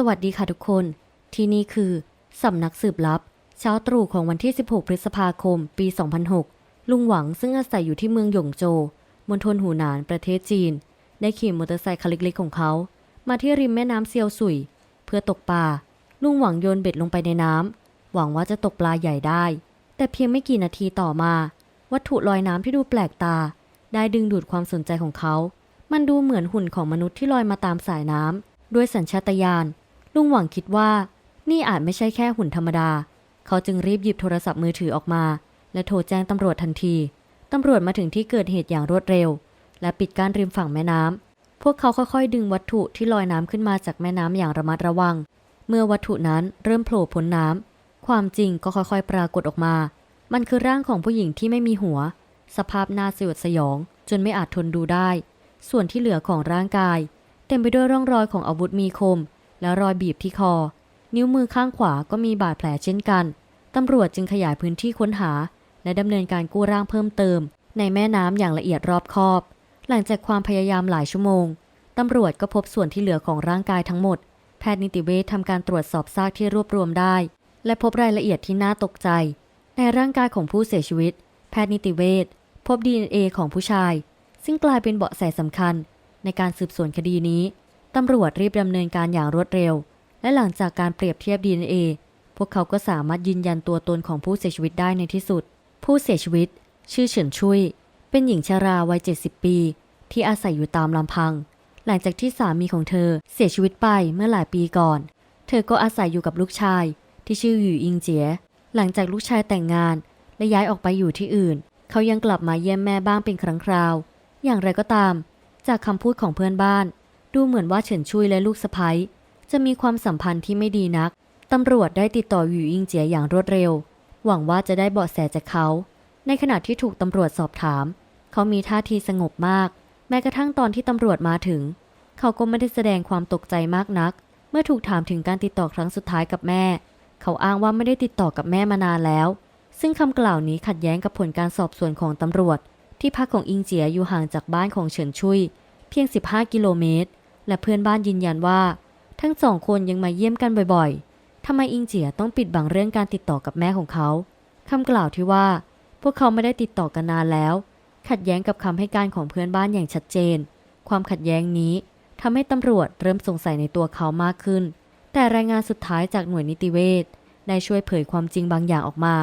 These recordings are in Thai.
สวัสดีค่ะทุกคน ที่นี่คือสำนักสืบลับ เช้าตรู่ของวันที่ 16 พฤษภาคม ปี 2006 ลุงหวังซึ่งอาศัยอยู่ที่เมืองหยงโจวมณฑลหูหนานประเทศจีน ได้ขี่มอเตอร์ไซค์คันเล็กๆของเขา มาที่ริมแม่น้ำเซียวสุย เพื่อตกปลาลุงหวังโยนเบ็ดลงไปในน้ำหวังว่าจะตกปลาใหญ่ได้ แต่เพียงไม่กี่นาทีต่อมา วัตถุลอยน้ำที่ดูแปลกตา ได้ดึงดูดความสนใจของเขา มันดูเหมือนหุ่นของมนุษย์ที่ลอยมาตามสายน้ำด้วยสัญชาตญาณ ลุงหวังคิดว่านี่อาจไม่ใช่แค่หุ่นธรรมดา เขาจึงรีบหยิบโทรศัพท์มือถือออกมา และโทรแจ้งตำรวจทันที ตำรวจมาถึงที่เกิดเหตุอย่างรวดเร็ว และปิดกั้นริมฝั่งแม่น้ำ พวกเขาค่อยๆ ดึงวัตถุที่ลอยน้ำขึ้นมาจากแม่น้ำอย่างระมัดระวัง เมื่อวัตถุนั้นเริ่มโผล่พ้นน้ำ ความจริงก็ค่อยๆ ปรากฏออกมา มันคือร่างของผู้หญิงที่ไม่มีหัว สภาพน้าสยดสยอง จนไม่อาจทนดูได้ ส่วนที่เหลือของร่างกาย เต็มไปด้วยร่องรอยของอาวุธมีคม และรอยบีบที่คอ นิ้วมือข้างขวาก็มีบาดแผลเช่นกัน ตำรวจจึงขยายพื้นที่ค้นหา และดำเนินการกู้ร่างเพิ่มเติม ในแม่น้ำอย่างละเอียดรอบคอบ หลังจากความพยายามหลายชั่วโมง ตำรวจก็พบส่วนที่เหลือของร่างกายทั้งหมด แพทย์นิติเวชทำการตรวจสอบซากที่รวบรวมได้ และพบรายละเอียดที่น่าตกใจ ในร่างกายของผู้เสียชีวิต แพทย์นิติเวชพบ DNA ของผู้ชาย ซึ่งกลายเป็นเบาะแสสำคัญ ในการสืบสวนคดีนี้ ตำรวจรีบดำเนินการอย่างรวดเร็ว และหลังจากการเปรียบเทียบ DNA พวกเขาก็สามารถยืนยันตัวตนของผู้เสียชีวิตได้ในที่สุด ผู้เสียชีวิต ชื่อเฉินชุย เป็นหญิงชราวัย 70 ปี ที่อาศัยอยู่ตามลำพัง หลังจากที่สามีของเธอเสียชีวิตไปเมื่อหลายปีก่อน เธอก็อาศัยอยู่กับลูกชายที่ชื่อหยู่อิงเจีย หลังจากลูกชายแต่งงาน และย้ายออกไปอยู่ที่อื่น เขายังกลับมาเยี่ยมแม่บ้างเป็นครั้งคราว อย่างไรก็ตาม จากคำพูดของเพื่อนบ้าน ดูเหมือนว่าเฉินชุยและลูกสะใภ้จะมีความสัมพันธ์ที่ไม่ดีนัก ตำรวจได้ติดต่อหยูอิงเจียอย่างรวดเร็ว หวังว่าจะได้เบาะแสจากเขา ในขณะที่ถูกตำรวจสอบถาม เขามีท่าทีสงบมาก แม้กระทั่งตอนที่ตำรวจมาถึง เขาก็ไม่ได้แสดงความตกใจมากนัก เมื่อถูกถามถึงการติดต่อครั้งสุดท้ายกับแม่ เขาอ้างว่าไม่ได้ติดต่อกับแม่มานานแล้ว ซึ่งคำกล่าวนี้ขัดแย้งกับผลการสอบสวนของตำรวจ ที่พักของอิงเจียอยู่ห่างจากบ้านของเฉินชุย เพียง 15 กิโลเมตร และเพื่อนบ้านยืนยันว่า ทั้งสองคนยังมาเยี่ยมกันบ่อยๆทำไมอิงเจียต้องปิดบังเรื่องการติดต่อกับแม่ของเขาคำกล่าวที่ว่า พวกเขาไม่ได้ติดต่อกันนานแล้ว ขัดแย้งกับคำให้การของเพื่อนบ้านอย่างชัดเจน ความขัดแย้งนี้ทำให้ตำรวจเริ่มสงสัยในตัวเขามากขึ้น แต่รายงานสุดท้ายจากหน่วยนิติเวชได้ช่วยเผยความจริงบางอย่างออกมา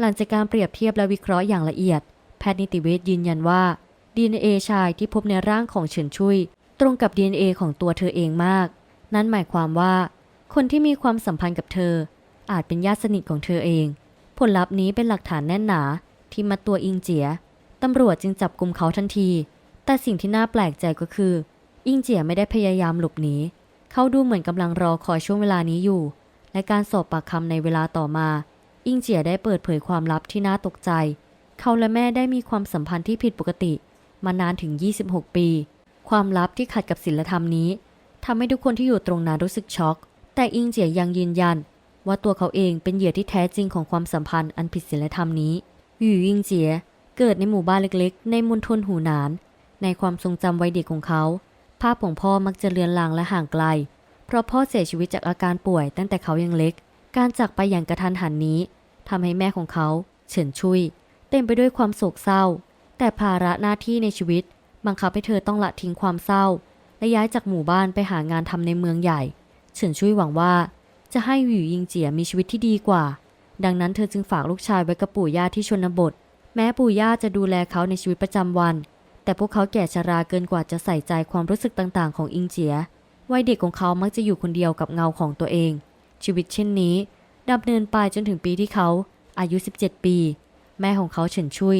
หลังจากการเปรียบเทียบและวิเคราะห์อย่างละเอียด แพทย์นิติเวชยืนยันว่า DNA ชายที่พบในร่างของเฉินชุย ตรงกับ DNA ของตัวเธอเองมาก นั่นหมายความว่า คนที่มีความสัมพันธ์กับเธอ อาจเป็นญาติสนิทของเธอเอง ผลลัพธ์นี้เป็นหลักฐานแน่นหนาที่มัดตัวอิงเจียตำรวจจึงจับกลุ่มเขาทันที แต่สิ่งที่น่าแปลกใจก็คือ อิงเจียไม่ได้พยายามหลบหนีเขาดูเหมือนกำลังรอคอยช่วงเวลานี้อยู่ และการสอบปากคำในเวลาต่อมา อิงเจียได้เปิดเผยความลับที่น่าตกใจ เขาและแม่ได้มีความสัมพันธ์ที่ผิดปกติ มานานถึง 26 ปี ความลับที่ขัดกับศีลธรรมนี้ทำให้ทุกคนที่อยู่ตรงนั้นรู้สึกช็อก แต่อิงเจียยังยืนยัน ว่าตัวเขาเองเป็นเหยื่อที่แท้จริงของความสัมพันธ์อันผิดศีลธรรมนี้หยู่อิงเจียเกิดในหมู่บ้านเล็กๆ ในมณฑลหูหนาน ในความทรงจำวัยเด็กของเขา ภาพของพ่อมักจะเลือนลางและห่างไกล เพราะพ่อเสียชีวิตจากอาการป่วยตั้งแต่เขายังเล็ก การจากไปอย่างกระทันหันนี้ทำให้แม่ของเขา เฉินชุย เต็มไปด้วยความโศกเศร้า แต่ภาระหน้าที่ในชีวิต บังคับให้เธอต้องละทิ้งความเศร้า และย้ายจากหมู่บ้านไปหางานทำในเมืองใหญ่เฉินชุยหวังว่า จะให้หยู่ยิงเจียมีชีวิตที่ดีกว่า ดังนั้นเธอจึงฝากลูกชายไว้กับปู่ย่าที่ชนบท แม้ปู่ย่าจะดูแลเขาในชีวิตประจำวัน แต่พวกเขาแก่ชราเกินกว่าจะใส่ใจความรู้สึกต่างๆ ของอิงเจียวัยเด็กของเขามักจะอยู่คนเดียวกับเงาของตัวเอง ชีวิตเช่นนี้ดำเนินไปจนถึงปีที่เขา อายุ 17 ปี แม่ของเขาเฉินชุย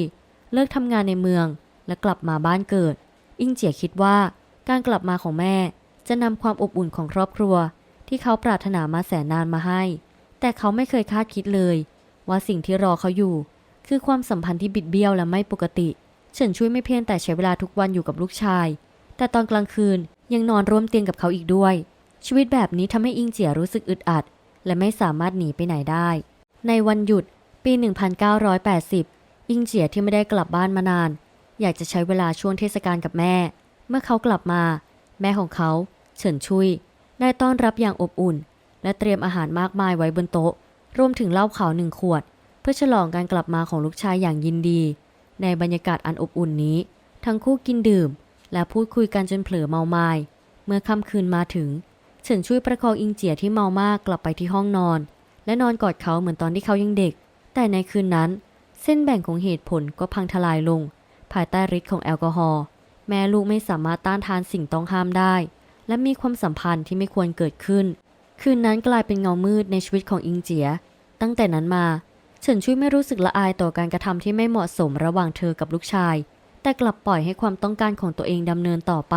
เลิกทำงานในเมือง และกลับมาบ้านเกิด อิงเจียคิดว่าการกลับมาของแม่จะนำความอบอุ่นของครอบครัว ที่เขาปรารถนามาแสนนานมาให้ แต่เขาไม่เคยคาดคิดเลย ว่าสิ่งที่รอเขาอยู่ คือความสัมพันธ์ที่บิดเบี้ยวและไม่ปกติเฉินช่วยไม่เพียงแต่ใช้เวลาทุกวันอยู่กับลูกชาย แต่ตอนกลางคืนยังนอนร่วมเตียงกับเขาอีกด้วย ชีวิตแบบนี้ทำให้อิงเจียรู้สึกอึดอัด และไม่สามารถหนีไปไหนได้ ในวันหยุดปี 1980 อิงเจียที่ไม่ได้กลับบ้านมานาน อยากจะใช้เวลาช่วงเทศกาลกับแม่ เมื่อเขากลับมา แม่ของเขา เฉินชุย ได้ต้อนรับอย่างอบอุ่น และเตรียมอาหารมากมายไว้บนโต๊ะ รวมถึงเหล้าขาวหนึ่งขวด เพื่อฉลองการกลับมาของลูกชายอย่างยินดี ในบรรยากาศอันอบอุ่นนี้ ทั้งคู่กินดื่ม และพูดคุยกันจนเผลอเมาไมา้เมื่อค่ำคืนมาถึง เฉินช่วยประคองอิงเจียที่เมามากกลับไปที่ห้องนอน และนอนกอดเขาเหมือนตอนที่เขายังเด็ก แต่ในคืนนั้น เส้นแบ่งของเหตุผลก็พังทลายลง ภายใต้ฤทธิ์ของแอลกอฮอล์แม่ลูกไม่สามารถต้านทานสิ่งต้องห้ามได้ และมีความสัมพันธ์ที่ไม่ควรเกิดขึ้น คืนนั้นกลายเป็นเงามืดในชีวิตของอิงเจีย ตั้งแต่นั้นมาเฉินช่ยไม่รู้สึกละอายต่อการกระทำที่ไม่เหมาะสมระหว่างเธอกับลูกชาย แต่กลับปล่อยให้ความต้องการของตัวเองดำเนินต่อไป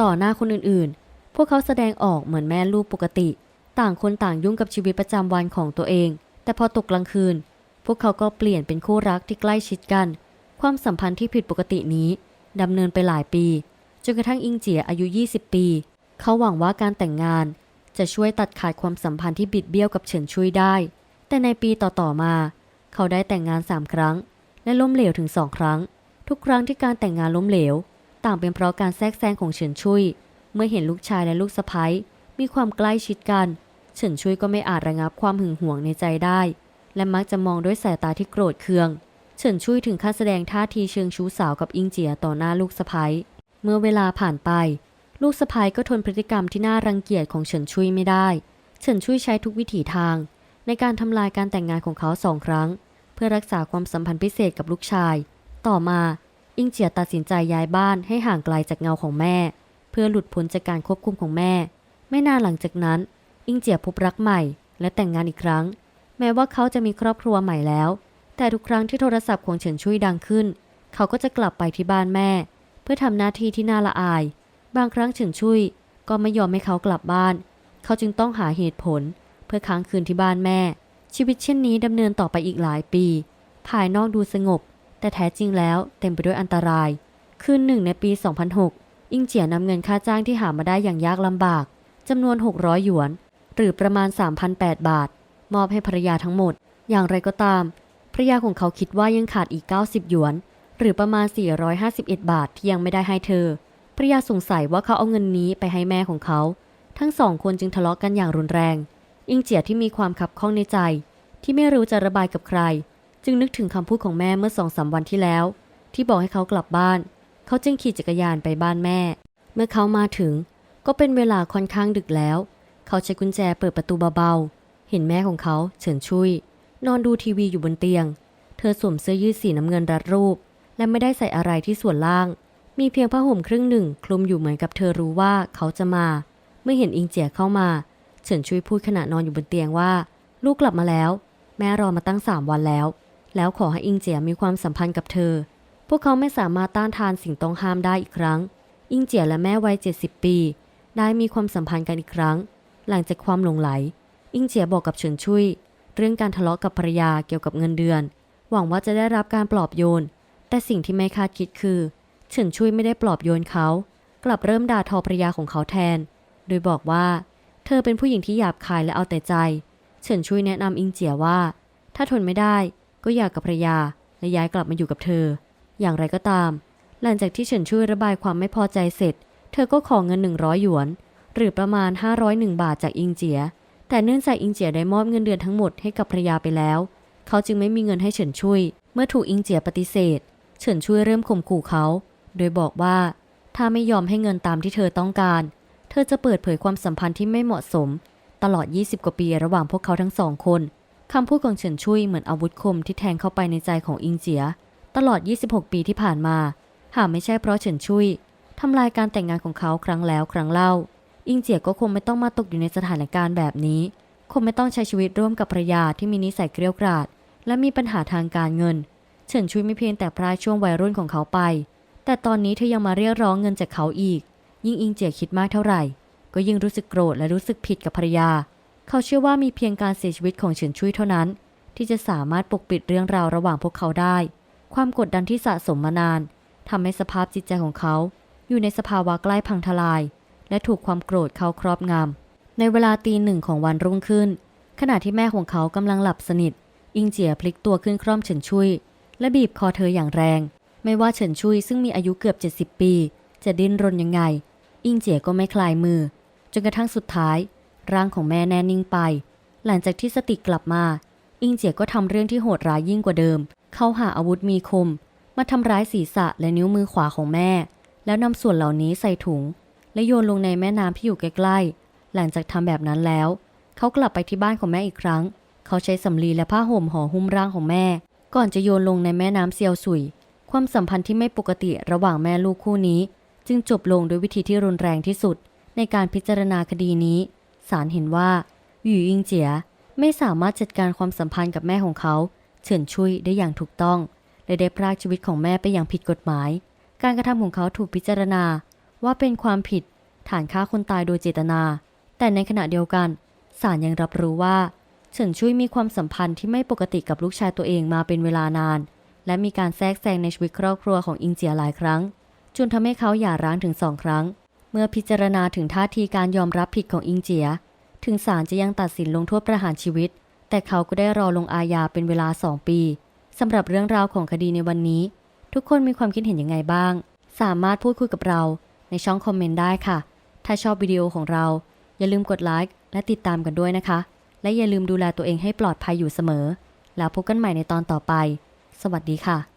ต่อหน้าคนอื่นๆ พวกเขาแสดงออกเหมือนแม่ลูกปกติ ต่างคนต่างยุ่งกับชีวิตประจำวันของตัวเอง แต่พอตกกลางคืน พวกเขาก็เปลี่ยนเป็นคู่รักที่ใกล้ชิดกัน ความสัมพันธ์ที่ผิดปกตินี้ดำเนินไปหลายปี จนกระทั่งอิงเจียอายุ 20 ปี เขาหวังว่าการแต่งงาน จะช่วยตัดขาดความสัมพันธ์ที่บิดเบี้ยวกับเฉินชุยได้ แต่ในปีต่อๆมา เขาได้แต่งงานสามครั้ง และล้มเหลวถึงสองครั้ง ทุกครั้งที่การแต่งงานล้มเหลว ต่างเป็นเพราะการแทรกแซงของเฉินชุย เมื่อเห็นลูกชายและลูกสะใภ้มีความใกล้ชิดกัน เฉินชุยก็ไม่อาจระงับความหึงหวงในใจได้ และมักจะมองด้วยสายตาที่โกรธเคือง เฉินชุยถึงขั้นแสดงท่าทีเชิงชู้สาวกับอิงเจียต่อหน้าลูกสะใภ้เมื่อเวลาผ่านไป ลูกสะใภ้ก็ทนพฤติกรรมที่น่ารังเกียจของเฉินชุยไม่ได้ เฉินชุยใช้ทุกวิถีทาง ในการทำลายการแต่งงานของเขาสองครั้ง เพื่อรักษาความสัมพันธ์พิเศษกับลูกชาย ต่อมา อิงเจียตัดสินใจย้ายบ้านให้ห่างไกลจากเงาของแม่ เพื่อหลุดพ้นจากการควบคุมของแม่ ไม่นานหลังจากนั้น อิงเจียพบรักใหม่ และแต่งงานอีกครั้ง แม้ว่าเขาจะมีครอบครัวใหม่แล้ว แต่ทุกครั้งที่โทรศัพท์ของเฉินชุยดังขึ้น เขาก็จะกลับไปที่บ้านแม่ เพื่อทำหน้าที่ที่น่าละอาย บางครั้งเฉินชุยก็ไม่ยอมให้เขากลับบ้าน เขาจึงต้องหาเหตุผล เพื่อค้างคืนที่บ้านแม่ ชีวิตเช่นนี้ดำเนินต่อไปอีกหลายปี ภายนอกดูสงบ แต่แท้จริงแล้วเต็มไปด้วยอันตราย คืนหนึ่งในปี 2006 อิงเจียนำเงินค่าจ้างที่หามาได้อย่างยากลำบากจำนวน 600 หยวน หรือประมาณ 3,008 บาท มอบให้ภรรยาทั้งหมด อย่างไรก็ตาม ภรยาของเขาคิดว่ายังขาดอีก 90 หยวน หรือประมาณ 451 บาทที่ยังไม่ได้ให้เธอภรยาสงสัยว่าเขาเอาเงินนี้ไปให้แม่ของเขา ทั้งสองคนจึงทะเลาะกันอย่างรุนแรง อิงเจียที่มีความขับข้องในใจ ที่ไม่รู้จะระบายกับใคร จึงนึกถึงคำพูดของแม่เมื่อสองสามวันที่แล้ว ที่บอกให้เขากลับบ้าน เขาจึงขี่จักรยานไปบ้านแม่ เมื่อเขามาถึง ก็เป็นเวลาค่อนข้างดึกแล้ว เขาใช้กุญแจเปิดประตูเบาๆเห็นแม่ของเขาเฉินชุย นอนดูทีวีอยู่บนเตียง เธอสวมเสื้อยืดสีน้ำเงินรัดรูป และไม่ได้ใส่อะไรที่ส่วนล่าง มีเพียงผ้าห่มครึ่งหนึ่ง คลุมอยู่เหมือนกับเธอรู้ว่าเขาจะมา เมื่อเห็นอิงเจียเข้ามา เฉินชุยพูดขณะนอนอยู่บนเตียงว่า ลูกกลับมาแล้ว แม่รอมาตั้งสามวันแล้ว แล้วขอให้อิงเจียมีความสัมพันธ์กับเธอ พวกเขาไม่สามารถต้านทานสิ่งต้องห้ามได้อีกครั้ง อิงเจียและแม่วัย70ปี ได้มีความสัมพันธ์กันอีกครั้ง หลังจากความหลงไหล อิงเจียบอกกับเฉินชุย เรื่องการทะเลาะกับภรรยาเกี่ยวกับเงินเดือน หวังว่าจะได้รับการปลอบโยน แต่สิ่งที่ไม่คาดคิดคือเฉินชุยไม่ได้ปลอบโยนเขา กลับเริ่มด่าทอภรรยาของเขาแทน โดยบอกว่า เธอเป็นผู้หญิงที่หยาบคายและเอาแต่ใจ เฉินชุยแนะนำอิงเจียว่า ถ้าทนไม่ได้ก็อยากกับภรรยาและย้ายกลับมาอยู่กับเธอ อย่างไรก็ตาม หลังจากที่เฉินชุยระบายความไม่พอใจเสร็จ เธอก็ขอเงิน 100 หยวน หรือประมาณ 501 บาทจากอิงเจีย แต่เนื่องจากอิงเจียได้มอบเงินเดือนทั้งหมดให้กับภรยาไปแล้ว เขาจึงไม่มีเงินให้เฉินชุยเมื่อถูกอิงเจียปฏิเสธ เฉินชุยเริ่มข่มขู่เขา โดยบอกว่า ถ้าไม่ยอมให้เงินตามที่เธอต้องการ เธอจะเปิดเผยความสัมพันธ์ที่ไม่เหมาะสม ตลอด 20 กว่าปีระหว่างพวกเขาทั้งสองคนคำพูดของเฉินชุยเหมือนอาวุธคมที่แทงเข้าไปในใจของอิงเจีย ตลอด 26 ปีที่ผ่านมา หากไม่ใช่เพราะเฉินชุยทำลายการแต่งงานของเขาครั้งแล้วครั้งเล่า อิงเจียก็คงไม่ต้องมาตกอยู่ในสถานการณ์แบบนี้ คงไม่ต้องใช้ชีวิตร่วมกับภรรยาที่มีนิสัยเกรียวกราด และมีปัญหาทางการเงิน เฉินชุยไม่เพียงแต่พรายช่วงวัยรุ่นของเขาไป แต่ตอนนี้เธอยังมาเรียกร้องเงินจากเขาอีก ยิ่งอิงเจียคิดมากเท่าไหร่ ก็ยิ่งรู้สึกโกรธและรู้สึกผิดกับภรรยา เขาเชื่อว่ามีเพียงการเสียชีวิตของเฉินชุยเท่านั้น ที่จะสามารถปกปิดเรื่องราวระหว่างพวกเขาได้ ความกดดันที่สะสมมานานทำให้สภาพจิตใจของเขา อยู่ในสภาวะใกล้พังทลาย และถูกความโกรธเขาครอบงำในเวลาตีหนึ่งของวันรุ่งขึ้น ขณะที่แม่ของเขากำลังหลับสนิท อิงเจียพลิกตัวขึ้นคร่อมเฉินชุย และบีบคอเธออย่างแรง ไม่ว่าเฉินชุยซึ่งมีอายุเกือบ 70 ปี จะดิ้นรนยังไง อิงเจียก็ไม่คลายมือ จนกระทั่งสุดท้าย ร่างของแม่แน่นิ่งไป หลังจากที่สติกลับมา อิงเจียก็ทำเรื่องที่โหดร้ายยิ่งกว่าเดิม เข้าหาอาวุธมีคม มาทำร้ายศีรษะและนิ้วมือขวาของแม่ แล้วนำส่วนเหล่านี้ใส่ถุง และโยนลงในแม่น้ำที่อยู่ใกล้ๆ หลังจากทำแบบนั้นแล้ว เขากลับไปที่บ้านของแม่อีกครั้ง เขาใช้สำลีและผ้าห่มห่อหุ้มร่างของแม่ ก่อนจะโยนลงในแม่น้ำเซียวสุย ความสัมพันธ์ที่ไม่ปกติระหว่างแม่ลูกคู่นี้ จึงจบลงด้วยวิธีที่รุนแรงที่สุด ในการพิจารณาคดีนี้ ศาลเห็นว่าหยู่อิงเจียไม่สามารถจัดการความสัมพันธ์กับแม่ของเขาเฉินชุยได้อย่างถูกต้อง และได้พรากชีวิตของแม่ไปอย่างผิดกฎหมาย การกระทำของเขาถูกพิจารณา ว่าเป็นความผิดฐานฆ่าคนตายโดยเจตนา แต่ในขณะเดียวกันศาลยังรับรู้ว่าเฉินชุยมีความสัมพันธ์ที่ไม่ปกติกับลูกชายตัวเองมาเป็นเวลานาน และมีการแทรกแซงในชีวิตครอบครัวของอิงเจียหลายครั้งจนทำให้เขาหย่าร้างถึงสองครั้ง เมื่อพิจารณาถึงท่าทีการยอมรับผิดของอิงเจีย ถึงศาลจะยังตัดสินลงโทษประหารชีวิต แต่เขาก็ได้รอลงอาญาเป็นเวลา2ปีสำหรับเรื่องราวของคดีในวันนี้ ทุกคนมีความคิดเห็นยังไงบ้าง สามารถพูดคุยกับเรา ในช่องคอมเมนต์ได้ค่ะ ถ้าชอบวิดีโอของเรา อย่าลืมกดไลค์และติดตามกันด้วยนะคะ และอย่าลืมดูแลตัวเองให้ปลอดภัยอยู่เสมอ แล้วพบกันใหม่ในตอนต่อไป สวัสดีค่ะ